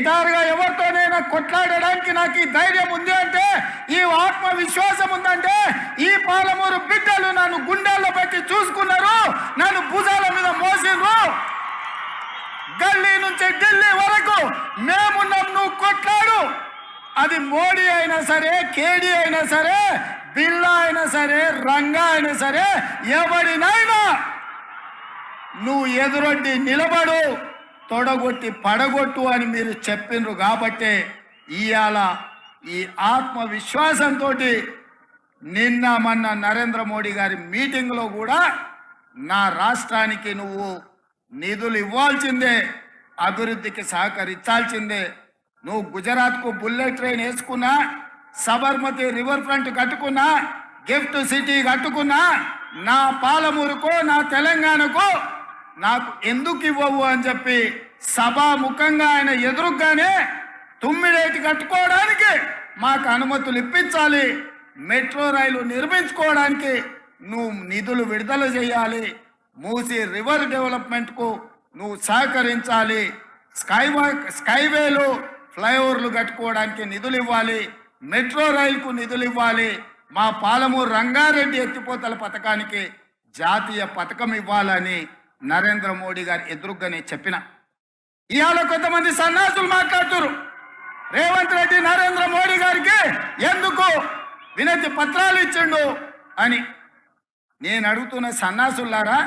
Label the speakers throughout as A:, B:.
A: నిటారుగా ఎవరితోనైనా కొట్లాడడానికి నాకు ఈ ధైర్యం ఉంది అంటే ఈ ఆత్మవిశ్వాసం ఉందంటే ఈ పాలమూరు బిడ్డలు నన్ను గుండెల్లో పెట్టి చూసుకున్నారు నన్ను భుజాల మీద మోసిండ్రు. గల్లీ నుంచి ఢిల్లీ వరకు మేమున్నాం నువ్వు కొట్లాడు. అది మోడీ అయినా సరే కేడీ అయినా సరే బిల్లా అయినా సరే రంగా అయినా సరే ఎవడినైనా నువ్వు ఎదురొడ్డి నిలబడు. తొడగొట్టి పడగొట్టు అని మీరు చెప్పిండ్రు కాబట్టే ఇవాళ ఈ ఆత్మవిశ్వాసంతో నిన్న మొన్న నరేంద్ర మోడీ గారి మీటింగ్లో కూడా నా రాష్ట్రానికి నువ్వు నిధులు ఇవ్వాల్సిందే అభివృద్ధికి సహకరించాల్సిందే. నువ్వు గుజరాత్కు బుల్లెట్ ట్రైన్ వేసుకున్నా సబర్మతి రివర్ ఫ్రంట్ కట్టుకున్నా గిఫ్ట్ సిటీ కట్టుకున్నా నా పాలమూరుకో నా తెలంగాణకు నాకు ఎందుకు ఇవ్వవు అని చెప్పి సభాముఖంగా ఆయన ఎదురుగానే తుమ్మిడేటి కట్టుకోవడానికి మాకు అనుమతులు ఇప్పించాలి. మెట్రో రైలు నిర్మించుకోవడానికి నువ్వు నిధులు విడుదల చేయాలి. మూసి రివర్ డెవలప్మెంట్కు నువ్వు సహకరించాలి. స్కైవా స్కైవేలు ఫ్లైఓవర్లు కట్టుకోవడానికి నిధులు ఇవ్వాలి. మెట్రో రైలుకు నిధులు ఇవ్వాలి. మా పాలమూరు రంగారెడ్డి ఎత్తిపోతల పథకానికి జాతీయ పథకం ఇవ్వాలని నరేంద్ర మోడీ గారు ఎదురుగానే చెప్పిన ఇవాళ కొంతమంది సన్నాసులు మాట్లాడుతున్నారు. రేవంత్ రెడ్డి నరేంద్ర మోడీ గారికి ఎందుకు వినతి పత్రాలు ఇచ్చిండు అని. నేను అడుగుతున్న సన్నాసులారా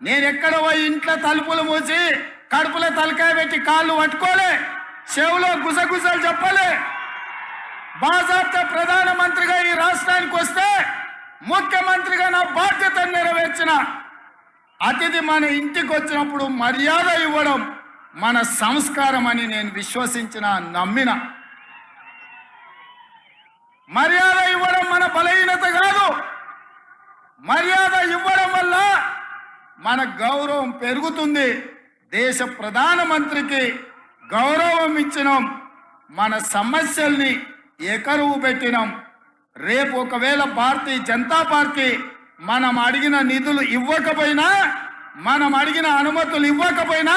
A: నేను ఎక్కడ పోయి ఇంట్లో తలుపులు మూసి కడుపులో తలకాయ పెట్టి కాళ్ళు పట్టుకోలే చెవులో గుసగుసలు చెప్పలే. బాజాప్త ప్రధానమంత్రిగా ఈ రాష్ట్రానికి వస్తే ముఖ్యమంత్రిగా నా బాధ్యతను నెరవేర్చిన అతిథి మన ఇంటికి వచ్చినప్పుడు మర్యాద ఇవ్వడం మన సంస్కారం అని నేను విశ్వసించిన నమ్మిన. మర్యాద ఇవ్వడం మన బలహీనత కాదు. మర్యాద ఇవ్వడం వల్ల మన గౌరవం పెరుగుతుంది. దేశ ప్రధానమంత్రికి గౌరవం ఇచ్చినాం. మన సమస్యల్ని ఎకరువు పెట్టినాం. రేపు ఒకవేళ భారతీయ జనతా పార్టీ మనం అడిగిన నిధులు ఇవ్వకపోయినా మనం అడిగిన అనుమతులు ఇవ్వకపోయినా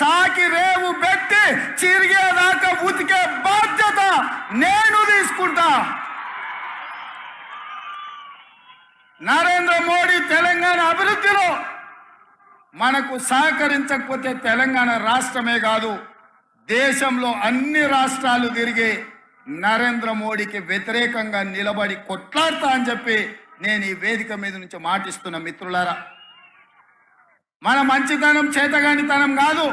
A: చాకి రేవు పెట్టి చిరిగేదాకా ఉతికే బాధ్యత నేను తీసుకుంటా. నరేంద్ర మోడీ తెలంగాణ అభివృద్ధిలో మనకు సహకరించకపోతే తెలంగాణ రాష్ట్రమే కాదు దేశంలో అన్ని రాష్ట్రాలు తిరిగి నరేంద్ర మోడీకి వ్యతిరేకంగా నిలబడి కొట్లాడతా అని చెప్పి నేను ఈ వేదిక మీద నుంచి మాటిస్తున్న మిత్రులారా మన మంచితనం చేతగానితనం కాదు.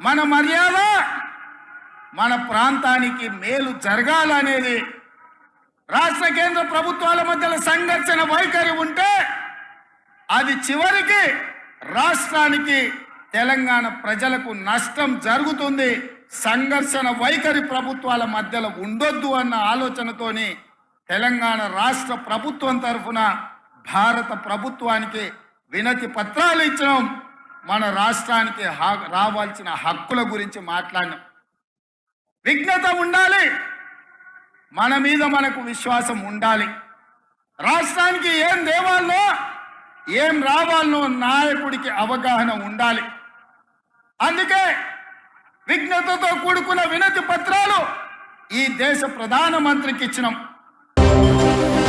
A: మన మర్యాద మన ప్రాంతానికి మేలు జరగాలనేది. రాష్ట్ర కేంద్ర ప్రభుత్వాల మధ్యలో సంఘర్షణ వైఖరి ఉంటే అది చివరికి రాష్ట్రానికి తెలంగాణ ప్రజలకు నష్టం జరుగుతుంది. సంఘర్షణ వైఖరి ప్రభుత్వాల మధ్యలో ఉండొద్దు అన్న ఆలోచనతోని తెలంగాణ రాష్ట్ర ప్రభుత్వం తరఫున భారత ప్రభుత్వానికి వినతి పత్రాలు ఇచ్చినాం. మన రాష్ట్రానికి హా- రావాల్సిన హక్కుల గురించి మాట్లాడినాం. విఘ్నత ఉండాలి. మన మీద మనకు విశ్వాసం ఉండాలి. రాష్ట్రానికి ఏం దేవాలనో ఏం రావాలనో నాయకుడికి అవగాహన ఉండాలి. అందుకే విఘ్నతతో కూడుకున్న వినతి పత్రాలు ఈ దేశ ప్రధానమంత్రికి ఇచ్చినాం. Música